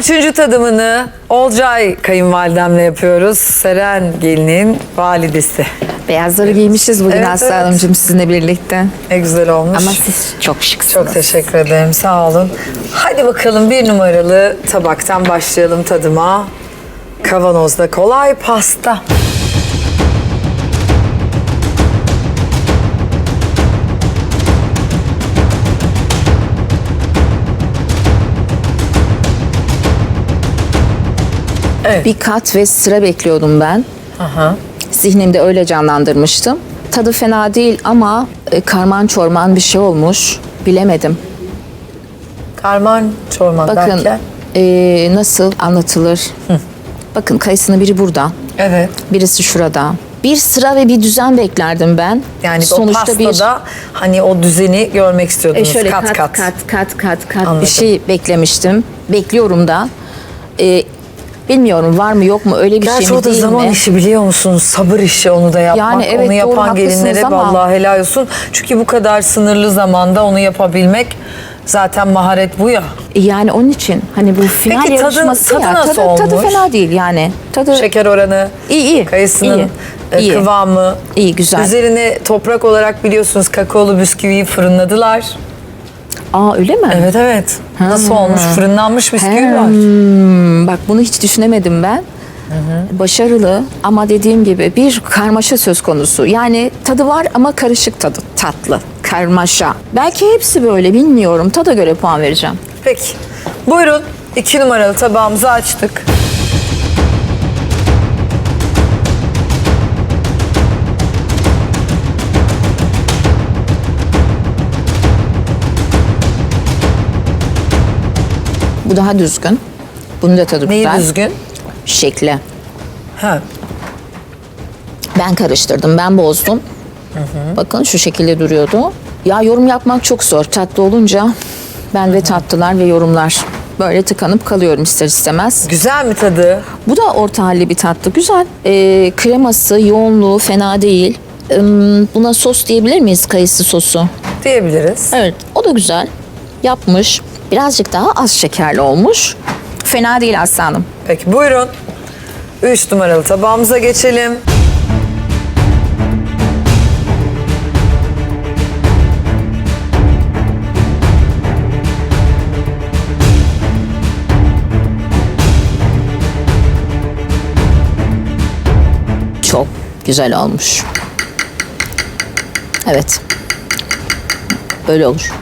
üçüncü tadımını Olcay kayınvalidemle yapıyoruz. Seren gelinin validesi. Beyazları giymişiz bugün Evet, Aslı evet. Hanımcığım sizinle birlikte. Ne güzel olmuş. Ama siz çok şıksınız. Çok teşekkür ederim. Sağ olun. Hadi bakalım bir numaralı tabaktan başlayalım tadıma. Kavanozda kolay pasta. Bir kat ve sıra bekliyordum ben. Aha. Zihnimde öyle canlandırmıştım. Tadı fena değil ama e, karman çorman bir şey olmuş. Bilemedim. Karman çorman Bakın derken. e, nasıl anlatılır? Bakın kayısının biri burada, Evet. birisi şurada. Bir sıra ve bir düzen beklerdim ben. Yani o pastada hani o düzeni görmek E istiyordunuz şöyle kat kat. kat kat kat kat Anladım. bir şey beklemiştim. Bekliyorum da. E, bilmiyorum var mı yok mu öyle bir Gerçi şey mi o da değil zaman mi? işi biliyor musunuz? Sabır işi onu da yapmak. Yani evet, onu yapan doğru, gelinlere ama- vallahi helal olsun. Çünkü bu kadar sınırlı zamanda onu yapabilmek zaten maharet bu ya. Yani onun için hani bu final Peki tadı- yarışması tadı ya. nasıl tadı, tadı olmuş? fena değil yani. Tadı Şeker oranı, iyi iyi. kayısının iyi, e, iyi. kıvamı. İyi, güzel. Üzerine toprak olarak biliyorsunuz kakaolu bisküviyi fırınladılar. Aa öyle mi? Evet evet. Nasıl olmuş? Fırınlanmış bisküvi var. Hmm, bak bunu hiç düşünemedim ben. Başarılı ama dediğim gibi bir karmaşa söz konusu. Yani tadı var ama karışık tadı. Tatlı, karmaşa. Belki hepsi böyle bilmiyorum. Tada göre puan vereceğim. Peki. Buyurun. iki numaralı tabağımızı açtık. Bu daha düzgün. Bunun da tadı Neyi güzel. düzgün? Şekli. Ha. Ben karıştırdım, ben bozdum. Bakın şu şekilde duruyordu. Ya yorum yapmak çok zor. Tatlı olunca ben ve tatlılar ve yorumlar. Böyle tıkanıp kalıyorum ister istemez. Güzel mi tadı? Bu da orta halli bir tatlı. Güzel. Ee, kreması, yoğunluğu fena değil. Ee, buna sos diyebilir miyiz? Kayısı sosu. Diyebiliriz. Evet. O da güzel. Yapmış. Birazcık daha az şekerli olmuş. Fena değil Aslı Hanım. Peki buyurun. Üç numaralı tabağımıza geçelim. Çok güzel olmuş. Evet. Böyle olur.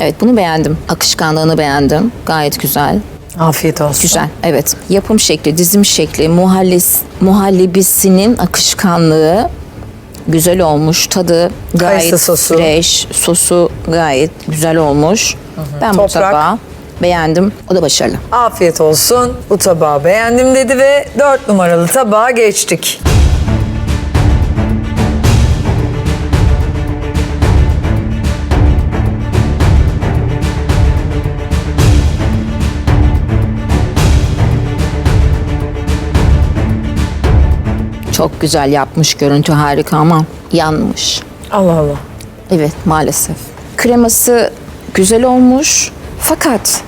Evet bunu beğendim. Akışkanlığını beğendim. Gayet güzel. Afiyet olsun. Güzel. Evet. Yapım şekli, dizim şekli, muhallis, muhallebisinin akışkanlığı güzel olmuş. Tadı gayet Kayısı sosu. fresh. Sosu gayet güzel olmuş. Ben bu Toprak. tabağı beğendim. O da başarılı. Afiyet olsun. Bu tabağı beğendim dedi ve dört numaralı tabağa geçtik. Çok güzel yapmış. Görüntü harika ama yanmış. Allah Allah. Evet maalesef. Kreması güzel olmuş fakat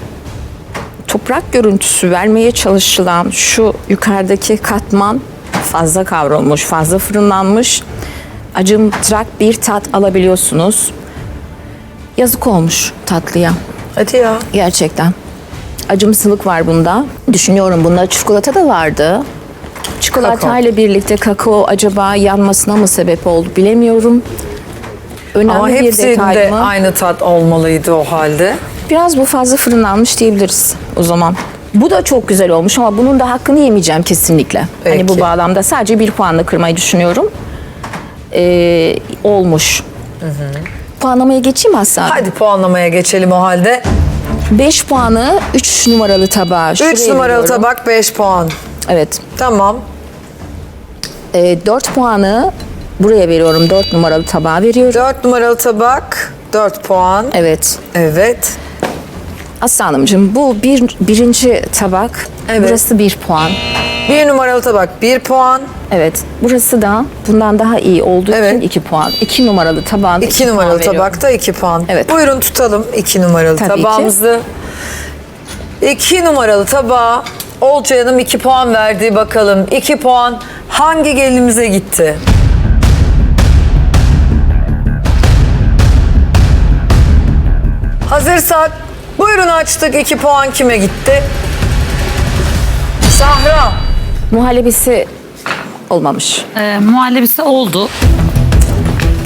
toprak görüntüsü vermeye çalışılan şu yukarıdaki katman fazla kavrulmuş, fazla fırınlanmış. Acımtırak bir tat alabiliyorsunuz. Yazık olmuş tatlıya Hadi ya. gerçekten. Acımsılık var bunda. Düşünüyorum bunda çikolata da vardı. Çikolata Kakao. ile birlikte kakao acaba yanmasına mı sebep oldu bilemiyorum. Önemli Ama bir detay hepsinde mı? aynı tat olmalıydı o halde. Biraz bu fazla fırınlanmış diyebiliriz o zaman. Bu da çok güzel olmuş ama bunun da hakkını yemeyeceğim kesinlikle. Hani bu Peki. bağlamda sadece bir puanla kırmayı düşünüyorum. Ee, olmuş. Puanlamaya geçeyim Aslı Hadi puanlamaya geçelim o halde. 5 puanı 3 numaralı tabağa. 3 şuraya numaralı veriyorum. tabak 5 puan. Evet. Tamam. Ee, 4 puanı buraya veriyorum. 4 numaralı tabağa veriyorum. 4 numaralı tabak 4 puan. Evet. Evet. Aslı Hanımcığım bu bir, birinci tabak. Evet. Burası 1 puan. 1 numaralı tabak 1 puan. Evet. Burası da bundan daha iyi olduğu Evet. için 2 puan. 2 numaralı tabağında 2 iki numaralı tabakta 2 puan. Evet. Buyurun tutalım 2 numaralı Tabii ki. tabağımızı. İki numaralı tabağa Olcay Hanım 2 puan verdi. Bakalım 2 puan hangi gelinimize gitti? Hazırsak buyurun açtık 2 puan kime gitti? Sahra. Muhallebisi olmamış. Ee, muhallebisi oldu.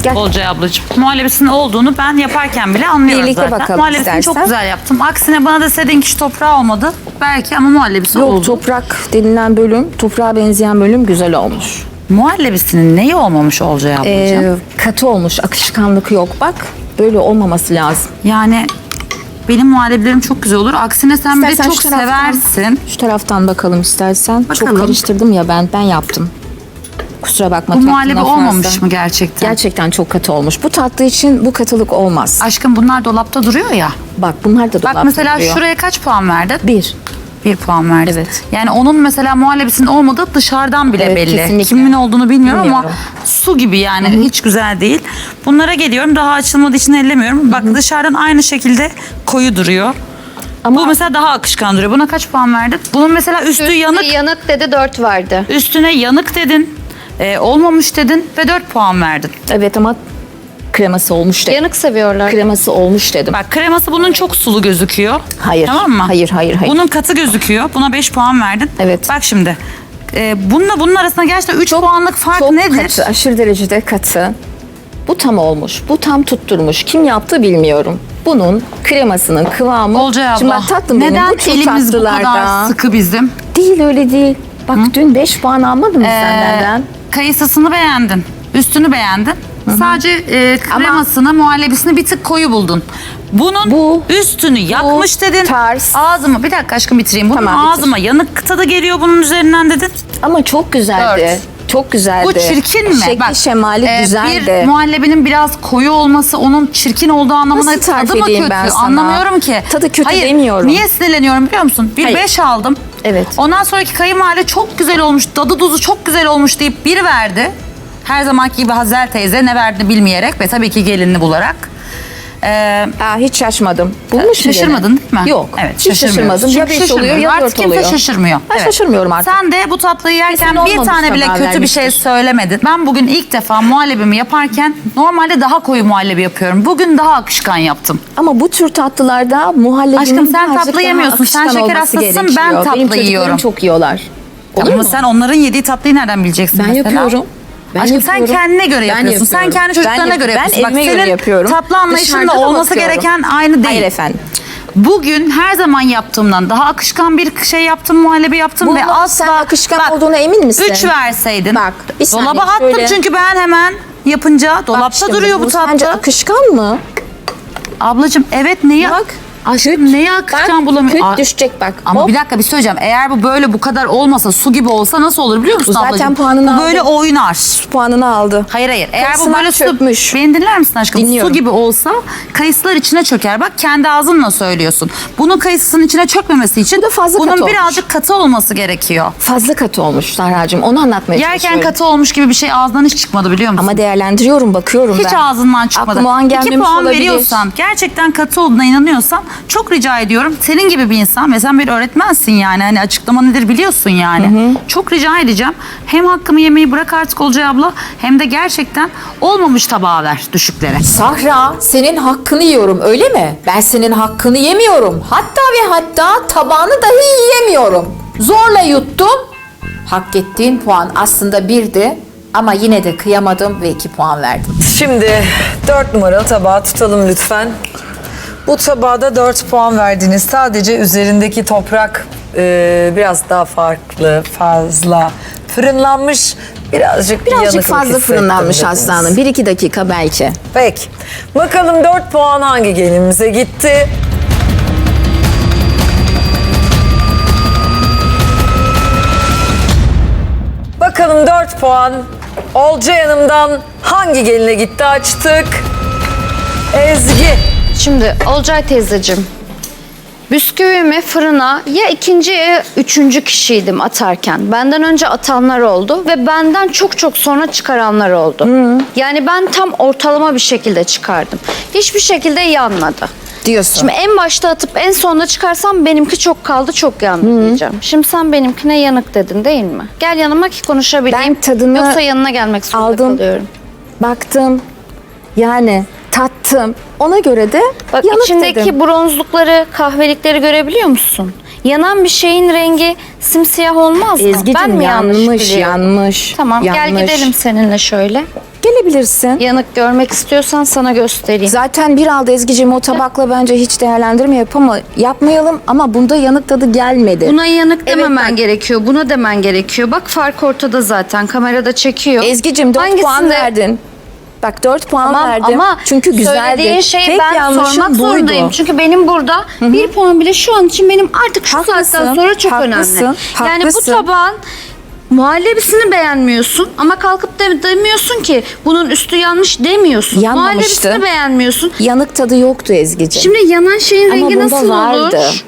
Gel. Olcay ablacığım. Muhallebisinin olduğunu ben yaparken bile anlıyorum Birlikte zaten. bakalım Muhallebisini çok istersen. güzel yaptım. Aksine bana deseydin ki şu toprağı olmadı. Belki ama muhallebisi Yok oldu. toprak denilen bölüm, toprağa benzeyen bölüm güzel olmuş. Muhallebisinin neyi olmamış Olcay ablacığım? Ee, katı olmuş, akışkanlık yok. Bak böyle olmaması lazım. Yani benim muhallebilerim çok güzel olur. Aksine sen bir de İstersen çok şu taraftan- seversin. Şu taraftan bakalım istersen. Çok Bakalım. karıştırdım ya ben, ben yaptım. Kusura bakma. Bu muhallebi olmamış mı gerçekten? Gerçekten çok katı olmuş. Bu tatlı için bu katılık olmaz. Aşkım bunlar dolapta duruyor ya. Bak bunlar da Bak dolapta mesela duruyor. şuraya kaç puan verdin? Bir. Bir puan verdin. Evet. Yani onun mesela muhallebisinin olmadığı dışarıdan bile Evet, belli. kesinlikle. Kimin olduğunu bilmiyorum, ama Bilmiyorum. su gibi yani hiç güzel değil. Bunlara geliyorum daha açılmadığı için ellemiyorum. Bak dışarıdan aynı şekilde koyu duruyor. Ama Bu mesela daha akışkan duruyor. Buna kaç puan verdin? Bunun mesela üstü Üstü yanık. yanık dedi 4 vardı. Üstüne yanık dedin. E, olmamış dedin ve 4 puan verdin. evet ama kreması olmuş dedim. Yanık seviyorlar. Kreması olmuş dedim. Bak kreması bunun çok sulu gözüküyor. Hayır. Tamam mı? Hayır, hayır, hayır. Bunun katı gözüküyor. Buna 5 puan verdin. Evet. Bak şimdi. E, bununla bunun arasında gerçekten 3 puanlık fark Çok nedir? katı, aşırı derecede katı. Bu tam olmuş. Bu tam tutturmuş. Kim yaptı bilmiyorum. Bunun kremasının kıvamı. Olcay abla. Şimdi bak tatlım benim neden bu tür elimiz bu kadar sıkı bizim? Değil öyle değil. Bak dün 5 puan almadın mı Ee, sen benden? Kayısısını beğendin. Üstünü beğendin. Sadece e, kremasını, muhallebisini bir tık koyu buldun. Bunun Bu- üstünü yakmış dedin. tarz. Ağzıma bir dakika aşkım bitireyim. Bunun Tamam, bitir. ağzıma yanık tadı geliyor bunun üzerinden dedin. Ama çok güzeldi. Dört. Çok güzeldi. Bu çirkin mi? Şekli şemali e, güzeldi. Bir muhallebinin biraz koyu olması onun çirkin olduğu anlamına Nasıl tarif tadı mı edeyim kötü? ben sana? Anlamıyorum ki. Tadı kötü Hayır, demiyorum. Niye sinirleniyorum biliyor musun? Bir Hayır. beş aldım. Evet. Ondan sonraki kayınvalide çok güzel olmuş, tadı tuzu çok güzel olmuş deyip bir verdi. Her zamanki gibi Hazel teyze ne verdiğini bilmeyerek ve tabii ki gelinini bularak. Ee, Aa, hiç şaşmadım. Bulmuş mu Şaşırmadın gene? değil mi? Yok. Evet, hiç şaşırmıyoruz. şaşırmadım. Ya Çünkü 5 oluyor ya şaşırmıyoruz. 4 Artık oluyor. kimse şaşırmıyor. Ben şaşırmıyorum artık. Sen de bu tatlıyı yerken Kesin bir olmamış tane bile kötü bir şey vermiştir. söylemedin. Ben bugün ilk defa muhallebimi yaparken normalde daha koyu muhallebi yapıyorum. Bugün daha akışkan yaptım. Ama bu tür tatlılarda muhallebinin Aşkım sen birazcık tatlı daha yemiyorsun. Sen akışkan şeker olması gerekiyor. ben tatlı Benim çocuklarım yiyorum. çok yiyorlar. Olur Ama mu? sen onların yediği tatlıyı nereden bileceksin Ben mesela? yapıyorum. Ben Aşkım yapıyorum. sen kendine göre yapıyorsun. Sen yapıyorum. kendi çocuklarına Ben yap- göre ben yapıyorsun. Bak evime göre senin yapıyorum. tatlı Dışarıda da olması bakıyorum. gereken aynı değil. Hayır efendim. Bugün her zaman yaptığımdan daha akışkan bir şey yaptım, muhallebi yaptım Bu ve mu? asla... Sen akışkan olduğuna emin misin? Üç verseydin. Bak, bir saniye, Dolaba attım şöyle. çünkü ben hemen yapınca dolapta şimdi, duruyor bu Sence tatlı. akışkan mı? Ablacığım evet neyi... Bak. Aşkım neyi akışkan bulamıyorum? Küt düşecek bak. Ama Hop. bir dakika bir şey söyleyeceğim. Eğer bu böyle bu kadar olmasa su gibi olsa nasıl olur biliyor musun Bu zaten ablacığım? puanını Bu böyle aldı. oynar. puanını aldı. Hayır hayır. Eğer bu Kayısılar böyle su... çökmüş. Beni dinler misin aşkım? Dinliyorum. Su gibi olsa kayısılar içine çöker. Bak kendi ağzınla söylüyorsun. Bunun kayısının içine çökmemesi için Bu da fazla bunun katı olmuş. birazcık katı olması gerekiyor. Fazla katı olmuş Sahra'cığım. Onu anlatmaya Yerken çalışıyorum. katı olmuş gibi bir şey ağzından hiç çıkmadı biliyor musun? Ama değerlendiriyorum, bakıyorum hiç ben. ağzından çıkmadı. Aklıma o an İki gelmemiş puan olabilir. veriyorsan, gerçekten katı olduğuna inanıyorsan çok rica ediyorum. Senin gibi bir insan ve sen bir öğretmensin yani. Hani açıklama nedir biliyorsun yani. Çok rica edeceğim. Hem hakkımı yemeyi bırak artık Olcay abla hem de gerçekten olmamış tabağa ver düşüklere. Sahra senin hakkını yiyorum öyle mi? Ben senin hakkını yemiyorum. Hatta ve hatta tabağını dahi yiyemiyorum. Zorla yuttum. Hak ettiğin puan aslında birdi ama yine de kıyamadım ve iki puan verdim. Şimdi 4 numaralı tabağı tutalım lütfen. Bu tabağa da 4 puan verdiniz. Sadece üzerindeki toprak e, biraz daha farklı, fazla fırınlanmış. Birazcık Birazcık fazla fırınlanmış aslanım. 1-2 dakika belki. Peki. Bakalım 4 puan hangi gelinimize gitti? Bakalım 4 puan Olcay Hanım'dan hangi geline gitti açtık? Ezgi. Şimdi Olcay teyzeciğim. Bisküvimi fırına ya ikinci ya üçüncü kişiydim atarken. Benden önce atanlar oldu ve benden çok çok sonra çıkaranlar oldu. Yani ben tam ortalama bir şekilde çıkardım. Hiçbir şekilde yanmadı. Diyorsun. Şimdi en başta atıp en sonda çıkarsam benimki çok kaldı çok yandı diyeceğim. Şimdi sen benimkine yanık dedin değil mi? Gel yanıma ki konuşabileyim. Ben tadını Yoksa yanına gelmek zorunda aldım. kalıyorum. Baktım. Yani tattım. Ona göre de Bak yanık içindeki dedim. bronzlukları, kahvelikleri görebiliyor musun? Yanan bir şeyin rengi simsiyah olmaz mı? Ezgi'cim ben mi yanlış, yanmış, biliyorum? yanmış. Tamam gel yanmış. gidelim seninle şöyle. Gelebilirsin. Yanık görmek istiyorsan sana göstereyim. Zaten bir aldı Ezgi'cim o tabakla bence hiç değerlendirme yapama, yapmayalım ama bunda yanık tadı gelmedi. Buna yanık dememen bak. gerekiyor. Buna demen gerekiyor. Bak fark ortada zaten. Kamerada çekiyor. Ezgi'cim 4 puan Hangisinde- verdin. Bak 4 puan Tamam verdim. ama Çünkü güzeldi. söylediğin şeyi Tek ben yanlışım sormak buydu. zorundayım. Çünkü benim burada bir puan bile şu an için benim artık şu Haklısın, saatten sonra çok haklısın, önemli. Yani bu haklısın. tabağın muhallebisini beğenmiyorsun ama kalkıp da demiyorsun ki bunun üstü yanmış demiyorsun. Yanmamıştı. Muhallebisini beğenmiyorsun. Yanık tadı yoktu Ezgi'cim. Şimdi yanan şeyin ama rengi bunda nasıl vardı. olur?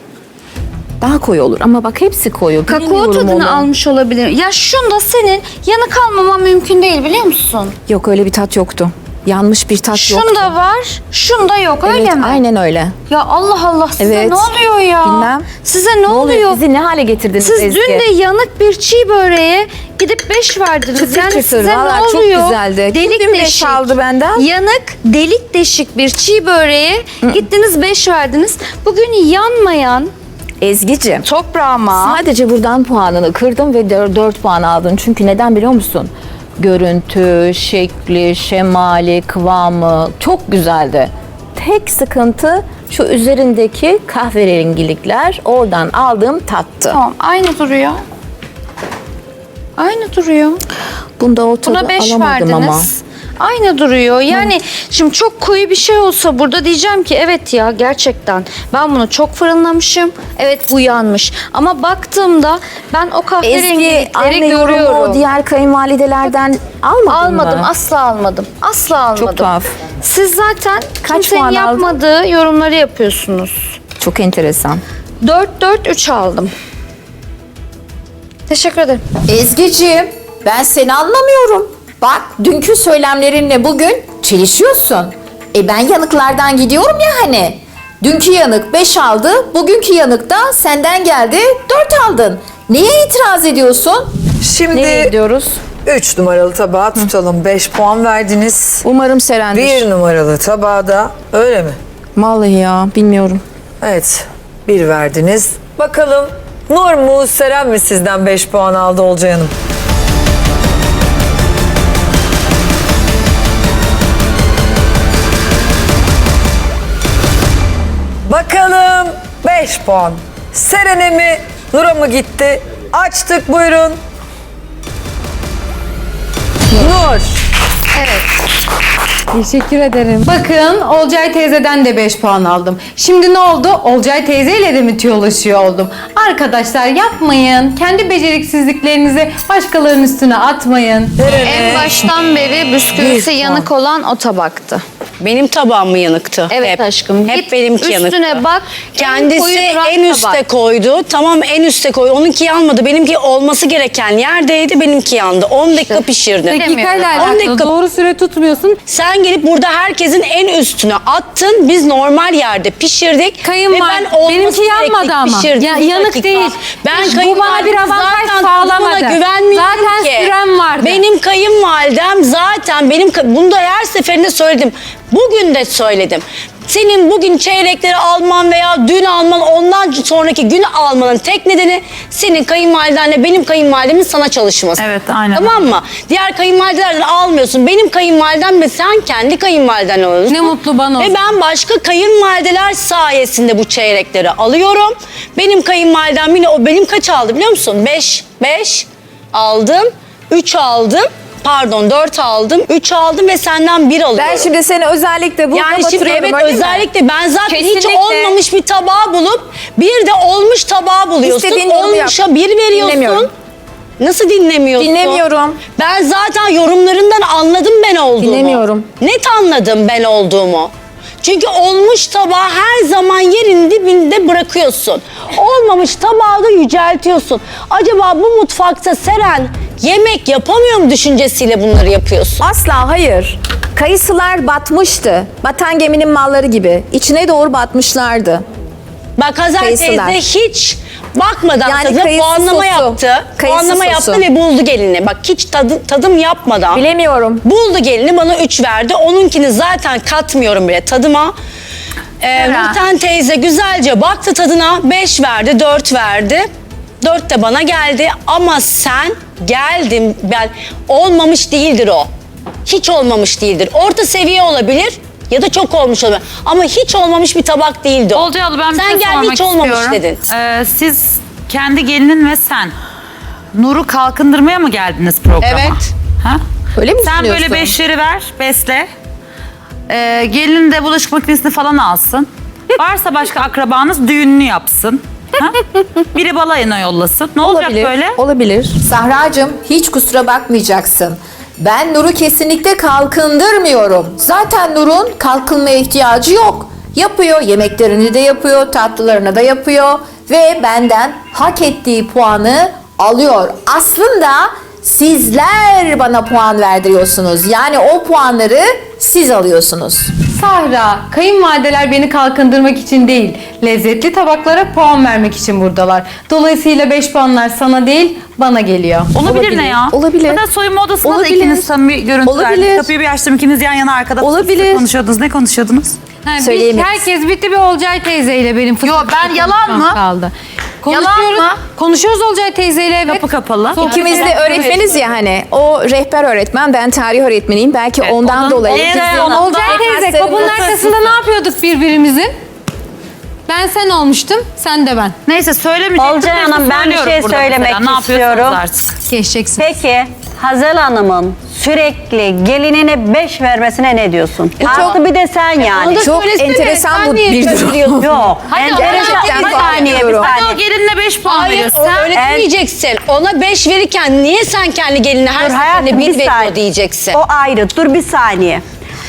Daha koyu olur ama bak hepsi koyu. Kakao Bilmiyorum tadını onu. almış olabilir. Ya şunda senin yanık almaman mümkün değil biliyor musun? Yok öyle bir tat yoktu. Yanmış bir tat yoktu. Şunda var, şunda yok öyle evet, mi? Aynen öyle. Ya Allah Allah size Evet. ne oluyor ya? Bilmem. Size ne, oluyor? Bizi ne hale getirdiniz Siz Ezgi? dün de yanık bir çiğ böreğe gidip 5 verdiniz. Çıtır yani çıtır, size vallahi ne çok oluyor? güzeldi. Kim Delik dün beş deşik. aldı benden? Yanık, delik deşik bir çiğ böreğe gittiniz 5 verdiniz. Bugün yanmayan Ezgi'cim. toprağıma Sadece buradan puanını kırdım ve 4 puan aldın. Çünkü neden biliyor musun? Görüntü, şekli, şemali, kıvamı çok güzeldi. Tek sıkıntı şu üzerindeki kahverengilikler oradan aldığım tattı. tamam aynı duruyor. Aynı duruyor. Bunda o tadı Buna 5 alamadım verdiniz. ama. Aynı duruyor. Yani şimdi çok koyu bir şey olsa burada diyeceğim ki evet ya gerçekten ben bunu çok fırınlamışım. Evet bu yanmış. Ama baktığımda ben o Ezgi kahverengilikleri anne yorumu görüyorum. diğer kayınvalidelerden almadın Almadım, mı? asla almadım. Asla almadım. Çok tuhaf. Siz zaten Kaç kimsenin puan aldın? yapmadığı yorumları yapıyorsunuz. Çok enteresan. 4 4 3 aldım. Teşekkür ederim. Ezgi'ciğim ben seni anlamıyorum. Bak dünkü söylemlerinle bugün çelişiyorsun. E ben yanıklardan gidiyorum ya hani. Dünkü yanık 5 aldı, bugünkü yanık da senden geldi 4 aldın. Neye itiraz ediyorsun? Şimdi Nereye gidiyoruz? 3 numaralı tabağa tutalım. 5 puan verdiniz. Umarım Seren'dir. 1 numaralı tabağa da öyle mi? Vallahi ya bilmiyorum. Evet. 1 verdiniz. Bakalım Nur mu Seren mi sizden 5 puan aldı Olcay Hanım? Bakalım 5 puan. Seren'e mi Nur'a mı gitti? Açtık buyurun. Nur. Teşekkür ederim. Bakın Olcay teyzeden de 5 puan aldım. Şimdi ne oldu? Olcay teyzeyle de mi tüyolaşıyor oldum? Arkadaşlar yapmayın. Kendi beceriksizliklerinizi başkalarının üstüne atmayın. En baştan beri bisküvisi yanık olan o tabaktı. Benim tabağım mı yanıktı? Evet hep. aşkım. Hep Git benimki yanıktı. üstüne bak, en Kendisi en, duran üste tabak. koydu. Tamam en üste koy. Onunki yanmadı. Benimki olması gereken yerdeydi. Benimki yandı. 10 dakika pişirdim. Dakikayla 10 alakalı dakika. doğru süre tutmuyorsun. Sen gelip burada herkesin en üstüne attın. Biz normal yerde pişirdik. Kayınvalide- Ve ben olması benimki yanmadı ama. pişirdim. Ya- yanık dakika. değil. Ben Bu bana bir avantaj sağlamadı. güvenmiyorum Zaten ki. sürem vardı. Benim kayınvalidem zaten benim bunu da her seferinde söyledim. Bugün de söyledim. Senin bugün çeyrekleri alman veya dün alman ondan sonraki gün almanın tek nedeni senin kayınvalidenle benim kayınvalidemin sana çalışması. Evet, aynen. Tamam mı? Diğer kayınvalidelerden almıyorsun. Benim kayınvalidem ve sen kendi kayınvaliden alıyorsun. Ne mutlu bana o Ve ben başka kayınvalideler sayesinde bu çeyrekleri alıyorum. Benim kayınvalidem yine o benim kaç aldı biliyor musun? 5, 5 aldım, 3 aldım. Pardon 4 aldım, 3 aldım ve senden 1 alıyorum. Ben şimdi seni özellikle burada yani şimdi batırıyorum, evet öyle mi? özellikle ben zaten hiç Kesinlikle. olmamış bir tabağı bulup bir de olmuş tabağı buluyorsun. İstediğin yorumu yap. Olmuşa bir veriyorsun. Dinlemiyorum. Nasıl dinlemiyorsun? Dinlemiyorum. Ben zaten yorumlarından anladım ben olduğumu. Dinlemiyorum. Net anladım ben olduğumu. Çünkü olmuş tabağı her zaman yerin dibinde bırakıyorsun. Olmamış tabağı da yüceltiyorsun. Acaba bu mutfakta Seren yemek yapamıyorum düşüncesiyle bunları yapıyorsun. Asla hayır. Kayısılar batmıştı. Batan geminin malları gibi. İçine doğru batmışlardı. Bak Hazer Kayısılar. teyze hiç bakmadan Yani tadına kayısı puanlama sosu. yaptı. Kayısı puanlama sosu. yaptı ve buldu gelini. Bak hiç tadı, tadım yapmadan. Bilemiyorum. Buldu gelini bana 3 verdi. Onunkini zaten katmıyorum bile tadıma. Ee. Nurten teyze güzelce baktı tadına 5 verdi 4 verdi. 4 de bana geldi ama sen geldin ben olmamış değildir o. Hiç olmamış değildir. Orta seviye olabilir ya da çok olmuş olabilir. Ama hiç olmamış bir tabak değildi o. Olcay abla ben bir Sen şey sormak hiç olmamış istiyorum. dedin. Ee, siz kendi gelinin ve sen Nur'u kalkındırmaya mı geldiniz programa? Evet. Ha? Öyle mi Sen düşünüyorsun? böyle beşleri ver, besle. Ee, gelin de bulaşık makinesini falan alsın. Varsa başka akrabanız düğününü yapsın. Ha? Biri balayına yollasın. Ne olacak böyle? Olabilir. Sahracığım hiç kusura bakmayacaksın. Ben Nur'u kesinlikle kalkındırmıyorum. Zaten Nur'un kalkınmaya ihtiyacı yok. Yapıyor, yemeklerini de yapıyor, tatlılarını da yapıyor ve benden hak ettiği puanı alıyor. Aslında sizler bana puan verdiriyorsunuz. Yani o puanları siz alıyorsunuz. Sahra, kayınvalideler beni kalkındırmak için değil, lezzetli tabaklara puan vermek için buradalar. Dolayısıyla 5 puanlar sana değil, bana geliyor. Olabilir, Olabilir, ne ya? olabilir. Ya da soyunma odasında da Olabilir. ikiniz samimi görüntü Olabilir. Kapıyı bir açtım ikiniz yan yana arkada Olabilir. konuşuyordunuz. Ne konuşuyordunuz? Ha, biz- Söyleyemeyiz. herkes bitti bir Olcay teyzeyle benim fıtır Yo, ben yalan mı? Kaldı. Yalan Konuşuyoruz, mı? konuşuyoruz Olcay teyzeyle evet. Kapı kapalı. Sohbet İkimiz de öğretmeniz ya hani. O rehber öğretmen, ben tarih öğretmeniyim. Belki ondan onun- dolayı. Onun- Olcay teyze kapının arkasında ne yapıyorduk birbirimizin? Ben sen olmuştum, sen de ben. Neyse söylemeyecektim. Olcay Hanım, ben bir şey söylemek mesela. İstiyorum. artık. Geçeceksin. Peki Hazel Hanım'ın sürekli gelinine 5 vermesine ne diyorsun? Artı bir de sen yani. Çok enteresan bu bir durum. Yok. Hadi enteresan. Bir saniye, bir bakıyorum. Hadi o saniye. gelinle 5 puan Hayır veriyorsun. o öyle demeyeceksin. Ona 5 verirken niye sen kendi geline her Dur seferinde hayatım bir bir veriyor saniye. diyeceksin. O ayrı. Dur bir saniye.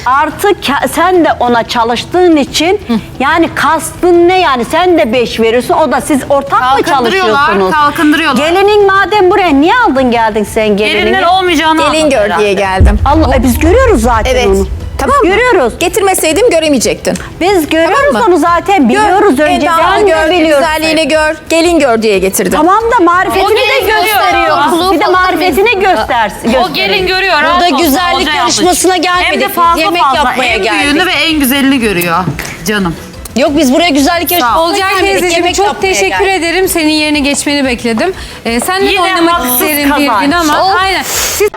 Artı sen de ona çalıştığın için yani kastın ne yani sen de 5 veriyorsun o da siz ortak mı Kalkındırıyorlar, çalışıyorsunuz? kalkındırıyorlar. Gelinin madem buraya niye aldın geldin sen gelinini? Gelinler olmayacağını Gelin anladı gör herhalde. diye geldim. Allah e, biz görüyoruz zaten Evet. onu. Tamam mı? Görüyoruz. Getirmeseydim göremeyecektin. Biz görüyoruz mı? onu zaten biliyoruz Gör, önceden gör, biliyoruz. güzelliğini gör, gelin gör diye getirdim. Tamam da marifetini O de gösteriyor. Bir de marifetini göstersin. O gelin görüyor. Burada güzellik yarışmasına gelmedik Hem de fazla yemek fazla. yapmaya en geldik. büyüğünü ve en güzelini görüyor canım. Yok biz buraya güzellik yarışmasına Olcay teyzeciğim yemek çok teşekkür geldik. ederim. Senin yerine geçmeni bekledim. Ee, seninle de Yine oynamak isterim bir gün ama Of. aynen. Siz